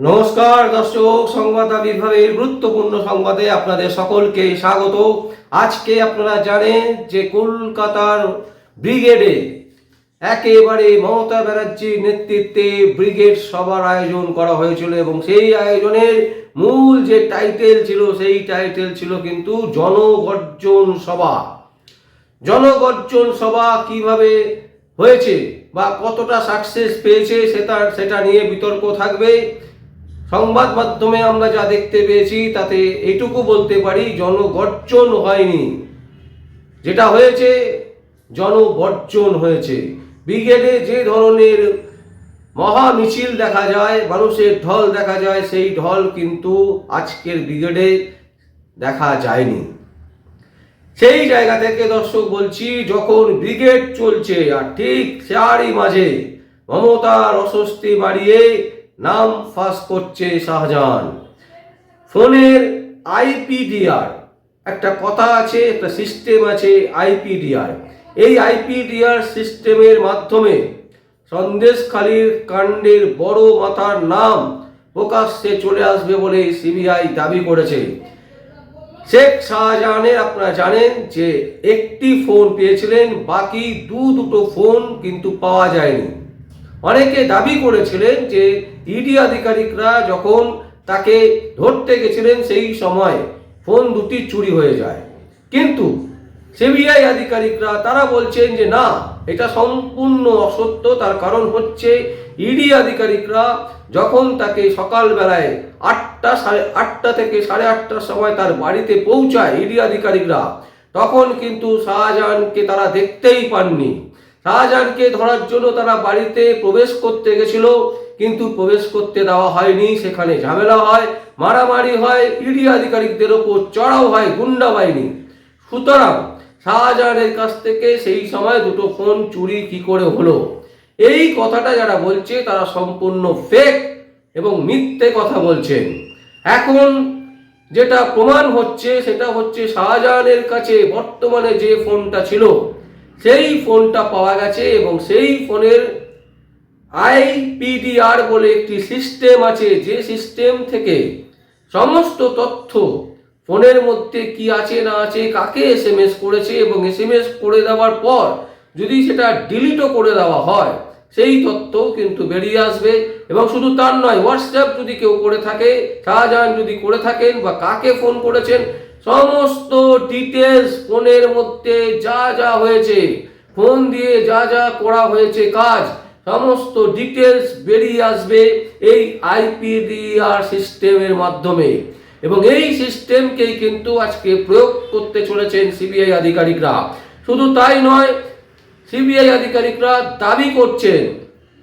নমস্কার, দর্শক, সংবাদ আবির্ভাবের গুরুত্বপূর্ণ সংবাদে আপনাদের সকলকে স্বাগত। আজকে আপনারা জানেন যে কলকাতার ব্রিগেডে একেবারে মমতা ব্যানার্জির নেতৃত্বে ব্রিগেড সভার আয়োজন করা হয়েছিল এবং সেই আয়োজনের মূল যে টাইটেল ছিল, সেই টাইটেল ছিল কিন্তু জনগর্জন সভা। জনগর্জন সভা কীভাবে হয়েছে বা কতটা সাকসেস পেয়েছে সেটা সেটা নিয়ে বিতর্ক থাকবে। সংবাদ মাধ্যমে আমরা যা দেখতে পেয়েছি, তাতে এইটুকু বলতে পারি, জনগর্জন হয়নি। যেটা হয়েছে জনবর্জন হয়েছে। ব্রিগেডে যে ধরনের মহা মিছিল দেখা যায়, মানুষের ঢল দেখা যায়, সেই ঢল কিন্তু আজকের ব্রিগেডে দেখা যায়নি। সেই জায়গা থেকে দর্শক বলছি, যখন ব্রিগেড চলছে, আর ঠিক তারই মাঝে মমতার অস্বস্তি বাড়িয়ে নাম ফাঁস করছে শাহজাহান। ফোনের আইপিডিআর, একটা কথা আছে, একটা সিস্টেম আছে আইপিডিআর। এই আইপিডিআর সিস্টেমের মাধ্যমে সন্দেশখালীর কাণ্ডের বড় মাথার নাম প্রকাশ্যে চলে আসবে বলে সিবিআই দাবি করেছে। শেখ শাহজাহানের আপনারা জানেন যে একটি ফোন পেয়েছিলেন, বাকি দু দুটো ফোন কিন্তু পাওয়া যায়নি। অনেকে দাবি করেছিলেন যে ইডি আধিকারিকরা যখন তাকে ধরতে গেছিলেন সেই সময় ফোন দুটি চুরি হয়ে যায়। কিন্তু সিবিআই আধিকারিকরা তারা বলছেন যে না, এটা সম্পূর্ণ অসত্য, তার কারণ হচ্ছে ইডি আধিকারিকরা যখন তাকে সকালবেলায় আটটা সাড়ে আটটা থেকে সাড়ে আটটার সময় তার বাড়িতে পৌঁছায় ইডি আধিকারিকরা, তখন কিন্তু শাহজাহানকে তারা দেখতেই পাননি। শাহজাহানকে ধরার জন্য তারা বাড়িতে প্রবেশ করতে গেছিল, কিন্তু প্রবেশ করতে দেওয়া হয়নি। সেখানে ঝামেলা হয়, মারামারি হয় ইডি আধিকারিকদের ওপর চড়াও হয়, গুন্ডা বাহিনী। সুতরাং শাহজাহানের কাছ থেকে সেই সময় দুটো ফোন চুরি কি করে হলো? এই কথাটা যারা বলছে, তারা সম্পূর্ণ ফেক এবং মিথ্যে কথা বলছেন। এখন যেটা প্রমাণ হচ্ছে, সেটা হচ্ছে শাহজাহানের কাছে বর্তমানে যে ফোনটা ছিল সেই ফোনটা পাওয়া গেছে এবং সেই ফোনের আইপিডিআর বলে একটি সিস্টেম আছে, যে সিস্টেম থেকে সমস্ত তথ্য ফোনের মধ্যে কি আছে না আছে, কাকে এসএমএস করেছে এবং এসএমএস করে দেওয়ার পর যদি সেটা ডিলিটও করে দেওয়া হয়, সেই তথ্য কিন্তু বেরিয়ে আসবে। এবং শুধু তার নয় হোয়াটসঅ্যাপ যদি কেউ করে থাকে শাহজাহান যদি করে থাকেন বা কাকে ফোন করেছেন সমস্ত ডিটেলস ফোনের মধ্যে যা যা হয়েছে, ফোন দিয়ে যা যা করা হয়েছে কাজ, সমস্ত ডিটেলস বেরিয়ে আসবে এই আইপিডিআর সিস্টেমের মাধ্যমে। এবং এই সিস্টেমকেই কিন্তু আজকে প্রয়োগ করতে চলেছেন সিবিআই আধিকারিকরা। শুধু তাই নয় সিবিআই আধিকারিকরা দাবি করছেন,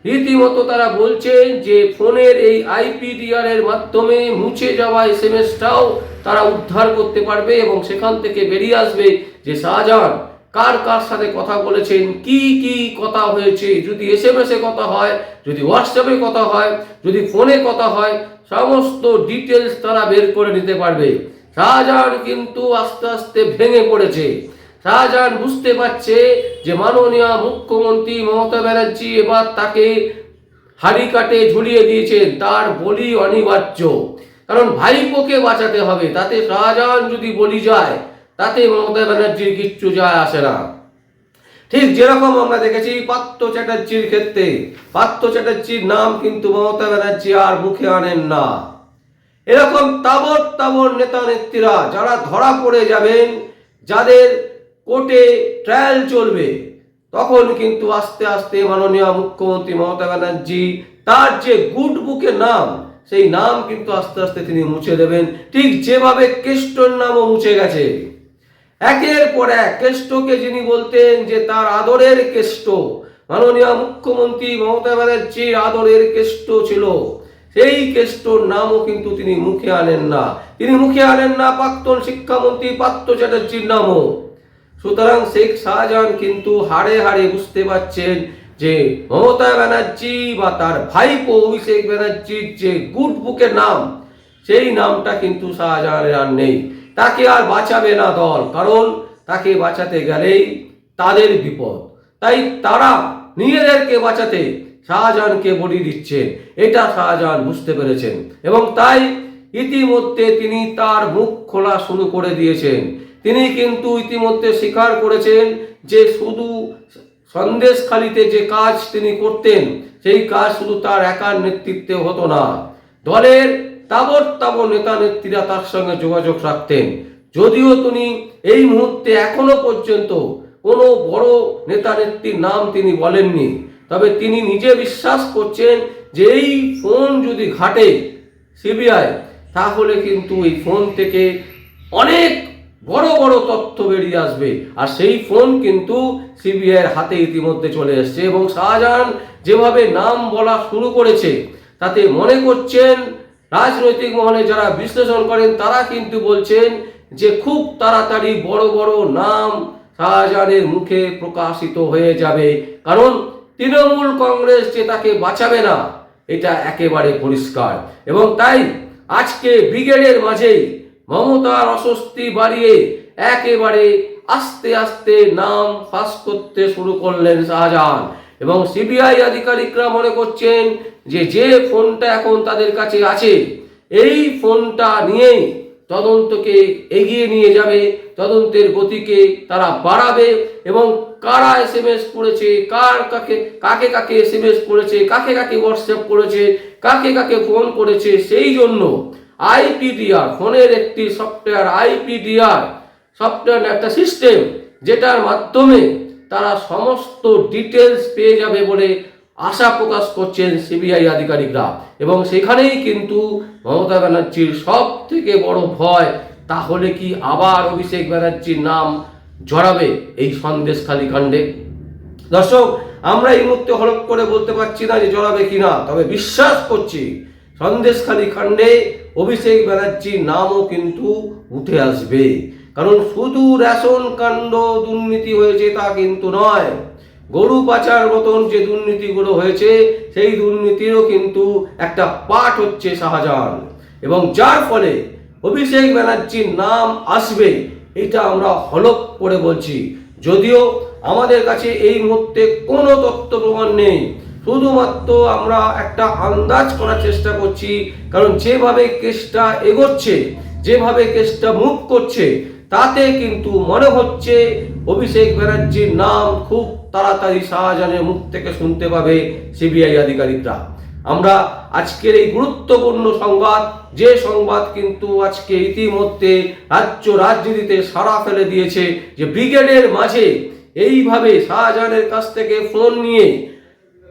রীতিমতো তারা বলছেন যে ফোনের এই আইপিডিআর এর মাধ্যমে মুছে যাওয়া এস এম এসএমএসটাও তারা উদ্ধার করতে পারবে এবং সেখান থেকে বেরিয়ে আসবে যে শাহজাহান কার কার সাথে কথা বলেছেন, কি কি কথা হয়েছে, যদি এসএমএস এ কথা হয়, যদি হোয়াটসঅ্যাপে কথা হয়, যদি ফোনে কথা হয়, সমস্ত ডিটেলস তারা বের করে নিতে পারবে। শাহজাহান কিন্তু আস্তে আস্তে ভেঙে পড়েছে। শাহজাহান বুঝতে পারছে যে মাননীয় মুখ্যমন্ত্রী মমতা ব্যানার্জি এবার তাকে হাড়ি কাটে ঝুলিয়ে দিয়েছেন, তার বলি অনিবার্য। কারণ ভাইপোকে বাঁচাতে হবে, তাতে শাহজাহান যদি বলি যায়, তাতে মমতা ব্যানার্জির কিচ্ছু যায় আসে না। ঠিক যেরকম আমরা দেখেছি পার্থ চ্যাটার্জির ক্ষেত্রে, পার্থ চ্যাটার্জির নাম কিন্তু মমতা ব্যানার্জি আর মুখে আনেন না। এরকম তাবর তাবর নেতা নেত্রীরা যারা ধরা পড়ে যাবেন, যাদের কোর্টে ট্রায়াল চলবে, তখন কিন্তু আস্তে আস্তে মাননীয় মুখ্যমন্ত্রী মমতা ব্যানার্জি তার যে গুড বুকের নাম সেই নাম কিন্তু আস্তে আস্তে তিনি মুছে দেবেন। ঠিক যেভাবে কেষ্টর নামও মুছে গেছে। একের পর এক কেষ্টকে যিনি বলতেন যে তার আদরের কেষ্ট, মাননীয় মুখ্যমন্ত্রী মমতা ব্যানার্জির আদরের কেষ্ট ছিল। সেই কেষ্টর নামও কিন্তু তিনি মুখে আনেন না। তিনি মুখে আনেন না প্রাক্তন শিক্ষামন্ত্রী পার্থ চ্যাটার্জির নামও। সুতরাং শেখ শাহজাহান কিন্তু হাড়ে হাড়ে বুঝতে পারছেন যে মমতা ব্যানার্জি বা তার ভাইপো অভিষেক ব্যানার্জির যে গুড বুকের নাম, সেই নামটা কিন্তু শাহজাহানের আর নেই। তাকে আর বাঁচাবে না দল, কারণ তাকে বাঁচাতে গেলেই তাদের বিপদ। তাই তারা নিজেদেরকে বাঁচাতে শাহজাহানকে বলি দিচ্ছে। এটা শাহজাহান বুঝতে পেরেছেন। এবং তাই ইতিমধ্যে তিনি তার মুখ খোলা শুরু করে দিয়েছেন। তিনি কিন্তু ইতিমধ্যে স্বীকার করেছেন যে শুধু সন্দেশখালিতে যে কাজ তিনি করতেন, সেই কাজ শুধু তার একার নেতৃত্বে হতো না। দলের তাবর তাবর নেতা নেত্রীরা তার সঙ্গে যোগাযোগ রাখতেন। যদিও তিনি এই মুহূর্তে এখনও পর্যন্ত কোনো বড় নেতা নেত্রীর নাম তিনি বলেননি। তবে তিনি নিজে বিশ্বাস করছেন যে এই ফোন যদি ঘাটে সিবিআই, তাহলে কিন্তু এই ফোন থেকে অনেক বড় বড় তথ্য বেরিয়ে আসবে। আর সেই ফোন কিন্তু সিবিআইয়ের হাতে ইতিমধ্যে চলে এসেছে এবং শাহজাহান যেভাবে নাম বলা শুরু করেছে, তাতে মনে করছেন রাজনৈতিক মহলে যারা বিশ্লেষণ করেন, তারা কিন্তু বলছেন যে খুব তাড়াতাড়ি বড় বড় নাম শাহজাহানের মুখে প্রকাশিত হয়ে যাবে। কারণ তৃণমূল কংগ্রেস যে তাকে বাঁচাবে না, এটা একেবারে পরিষ্কার। এবং তাই আজকে ব্রিগেডের মাঝেই মমতার অস্বস্তি বাড়িয়ে একেবারে আস্তে আস্তে নাম ফাঁস করতে শুরু করলেন শাহজাহান। এবং সিবিআই আধিকারিকরা মনে করছেন যে যে ফোনটা এখন তাদের কাছে আছে, এই ফোনটা নিয়েই তদন্তকে এগিয়ে নিয়ে যাবে, তদন্তের গতিকে তারা বাড়াবে এবং কারা এস এম এস করেছে, কার কাকে কাকে কাকে এস এম এস করেছে, কাকে কাকে হোয়াটসঅ্যাপ করেছে, কাকে কাকে ফোন করেছে, সেই জন্য আইপিডিআর, ফোনের একটি সফটওয়্যার, আইপিডিআর, সফটওয়্যার একটা সিস্টেম যেটার মাধ্যমে তারা সমস্ত ডিটেলস পেয়ে যাবে বলে আশা প্রকাশ করছেন সিবিআই আধিকারিকরা। এবং সেখানেই কিন্তু মমতা ব্যানার্জির সব থেকে বড় ভয়, তাহলে কি আবার অভিষেক ব্যানার্জির নাম জড়াবে এই সন্দেশখালী কাণ্ডে? দর্শক, আমরা এই মুহূর্তে হলক করে বলতে পারছি না যে জড়াবে কিনা, তবে বিশ্বাস করছি সন্দেশখালী কাণ্ডে অভিষেক ব্যানার্জির নামও কিন্তু উঠে আসবে। কারণ শুধু রেশন কাণ্ড দুর্নীতি হয়েছে তা কিন্তু নয়, গরু পাচার মতন যে দুর্নীতিগুলো হয়েছে, সেই দুর্নীতিরও কিন্তু একটা পাঠ হচ্ছে শাহজাহান। এবং যার ফলে অভিষেক ব্যানার্জির নাম আসবে, এটা আমরা হলক করে বলছি। যদিও আমাদের কাছে এই মুহূর্তে কোনো তথ্য প্রমাণ নেই শুধুমাত্র আমরা একটা আন্দাজ করার চেষ্টা করছি, কারণ যেভাবে কেসটা এগোচ্ছে, যেভাবে কেসটা মুভ করছে, তাতে কিন্তু মনে হচ্ছে অভিষেক ব্যানার্জির নাম খুব তাড়াতাড়ি শাহজাহানের মুখ থেকে শুনতে পাবে সিবিআই আধিকারিকরা। আমরা আজকের এই গুরুত্বপূর্ণ সংবাদ, যে সংবাদ কিন্তু আজকে ইতিমধ্যে রাজ্য রাজনীতিতে সাড়া ফেলে দিয়েছে, যে ব্রিগেডের মাঝে এইভাবে শাহজাহানের কাছ থেকে ফোন নিয়ে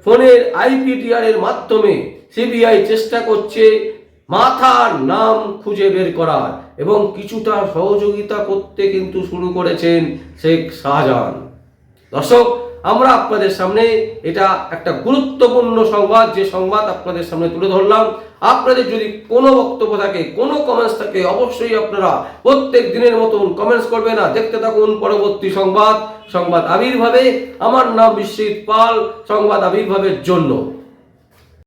ফোনের আইপিটিআর এর মাধ্যমে সিবিআই চেষ্টা করছে মাথার নাম খুঁজে বের করার এবং কিছুটা সহযোগিতা করতে কিন্তু শুরু করেছেন শেখ শাহজাহান। দর্শক আমরা আপনাদের সামনে এটা একটা গুরুত্বপূর্ণ সংবাদ, যে সংবাদ আপনাদের সামনে তুলে ধরলাম। আপনাদের যদি কোনো বক্তব্য থাকে, কোনো কমেন্টস থাকে, অবশ্যই আপনারা প্রত্যেক দিনের মতন কমেন্টস করবে না দেখতে থাকুন পরবর্তী সংবাদ সংবাদ আবির্ভাবে। আমার নাম বিশ্বজিৎ পাল, সংবাদ আবির্ভাবের জন্য।